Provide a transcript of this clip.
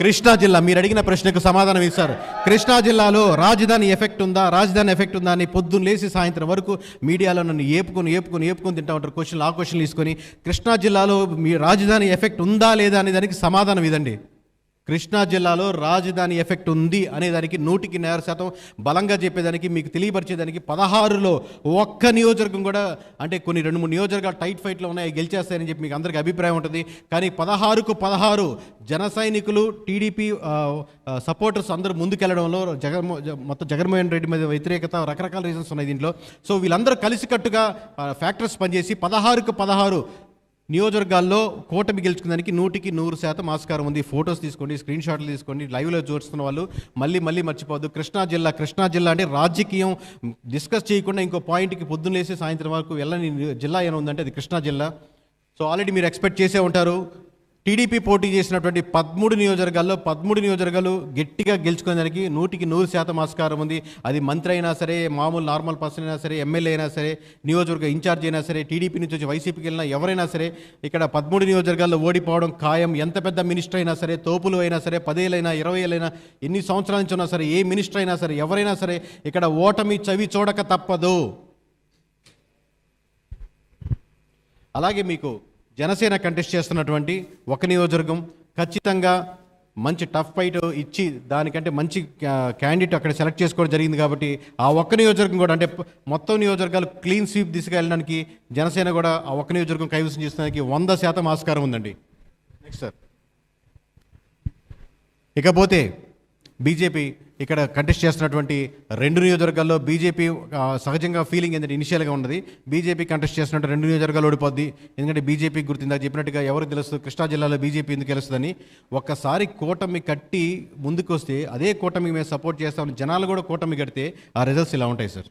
కృష్ణా జిల్లా మీరు అడిగిన ప్రశ్నకు సమాధానం ఇస్తారు కృష్ణా జిల్లాలో రాజధాని ఎఫెక్ట్ ఉందా రాజధాని ఎఫెక్ట్ ఉందా అని పొద్దున్న లేచి సాయంత్రం వరకు మీడియాలో నన్ను ఏపుకొని ఏపుకొని ఏపుకొని తింటా ఉంటారు క్వశ్చన్లు ఆ క్వశ్చన్లు తీసుకొని కృష్ణా జిల్లాలో మీ రాజధాని ఎఫెక్ట్ ఉందా లేదా అనే దానికి సమాధానం ఇదండి. కృష్ణా జిల్లాలో రాజధాని ఎఫెక్ట్ ఉంది అనేదానికి నూటికి నేర శాతం బలంగా చెప్పేదానికి మీకు తెలియపరిచేదానికి పదహారులో ఒక్క నియోజకవర్గం కూడా అంటే కొన్ని రెండు మూడు నియోజకవర్గాలు టైట్ ఫైట్లో ఉన్నాయి గెలిచేస్తాయని చెప్పి మీకు అందరికీ అభిప్రాయం ఉంటుంది. కానీ పదహారుకు పదహారు జన సైనికులు టీడీపీ సపోర్టర్స్ అందరూ ముందుకెళ్ళడంలో జగన్మో మొత్తం జగన్మోహన్ రెడ్డి మీద వ్యతిరేకత రకరకాల రీజన్స్ ఉన్నాయి దీంట్లో. సో వీళ్ళందరూ కలిసికట్టుగా ఫ్యాక్టర్స్ పనిచేసి పదహారుకు పదహారు నియోజకవర్గాల్లో కూటమి గెలుచుకునేదానికి నూటికి నూరు శాతం ఆస్కారం ఉంది. ఫొటోస్ తీసుకోండి స్క్రీన్ షాట్లు తీసుకోండి లైవ్లో చూస్తున్న వాళ్ళు మళ్ళీ మళ్ళీ మర్చిపోవద్దు. కృష్ణా జిల్లా కృష్ణా జిల్లా అంటే రాజకీయం. డిస్కస్ చేయకుండా ఇంకో పాయింట్కి పొద్దున్నేసి సాయంత్రం వరకు వెళ్ళని జిల్లా ఏమైనా ఉందంటే అది కృష్ణా జిల్లా. సో ఆల్రెడీ మీరు ఎక్స్పెక్ట్ చేసే ఉంటారు. టీడీపీ పోటీ చేసినటువంటి పదమూడు నియోజకవర్గాల్లో పదమూడు నియోజకవర్గాలు గట్టిగా గెలుచుకునేదానికి నూటికి నూరు శాతం ఆస్కారం ఉంది. అది మంత్రి అయినా సరే మామూలు నార్మల్ పర్సన్ అయినా సరే ఎమ్మెల్యే అయినా సరే నియోజకవర్గ ఇన్ఛార్జ్ అయినా సరే టీడీపీ నుంచి వచ్చి వైసీపీకి వెళ్ళినా ఎవరైనా సరే ఇక్కడ పదమూడు నియోజకవర్గాల్లో ఓడిపోవడం ఖాయం. ఎంత పెద్ద మినిస్టర్ అయినా సరే తోపులు అయినా సరే పదేళ్ళైనా ఇరవై ఏళ్ళైనా ఎన్ని సంవత్సరాల నుంచి ఉన్నా సరే ఏ మినిస్టర్ అయినా సరే ఎవరైనా సరే ఇక్కడ ఓటమి చవి చూడక తప్పదు. అలాగే మీకు జనసేన కంటెస్ట్ చేస్తున్నటువంటి ఒక నియోజకవర్గం ఖచ్చితంగా మంచి టఫ్ ఫైట్ ఇచ్చి దానికంటే మంచి క్యాండిడేట్ అక్కడ సెలెక్ట్ చేసుకోవడం జరిగింది కాబట్టి ఆ ఒక్క నియోజకవర్గం కూడా అంటే మొత్తం నియోజకవర్గాలు క్లీన్ స్వీప్ దిశగా వెళ్ళడానికి జనసేన కూడా ఆ ఒక్క నియోజకవర్గం కైవసం చేసడానికి వంద శాతం ఆస్కారం ఉందండి. నెక్స్ట్ సార్ ఇకపోతే బీజేపీ ఇక్కడ కంటెస్ట్ చేస్తున్నటువంటి రెండు నియోజకవర్గాల్లో బీజేపీ సహజంగా ఫీలింగ్ ఏంటంటే ఇనిషియల్గా ఉన్నది. బీజేపీ కంటెస్ట్ చేస్తున్నట్టు రెండు నియోజకవర్గాలు ఓడిపోద్ది. ఎందుకంటే బీజేపీ గుర్తిందా? చెప్పినట్టుగా ఎవరు తెలుస్తుంది కృష్ణా జిల్లాలో బీజేపీ ఎందుకు తెలుస్తుందని ఒక్కసారి కూటమి కట్టి ముందుకు వస్తే అదే కూటమికి మేము సపోర్ట్ చేస్తామని జనాలు కూడా కూటమి కడితే ఆ రిజల్ట్స్ ఇలా ఉంటాయి సార్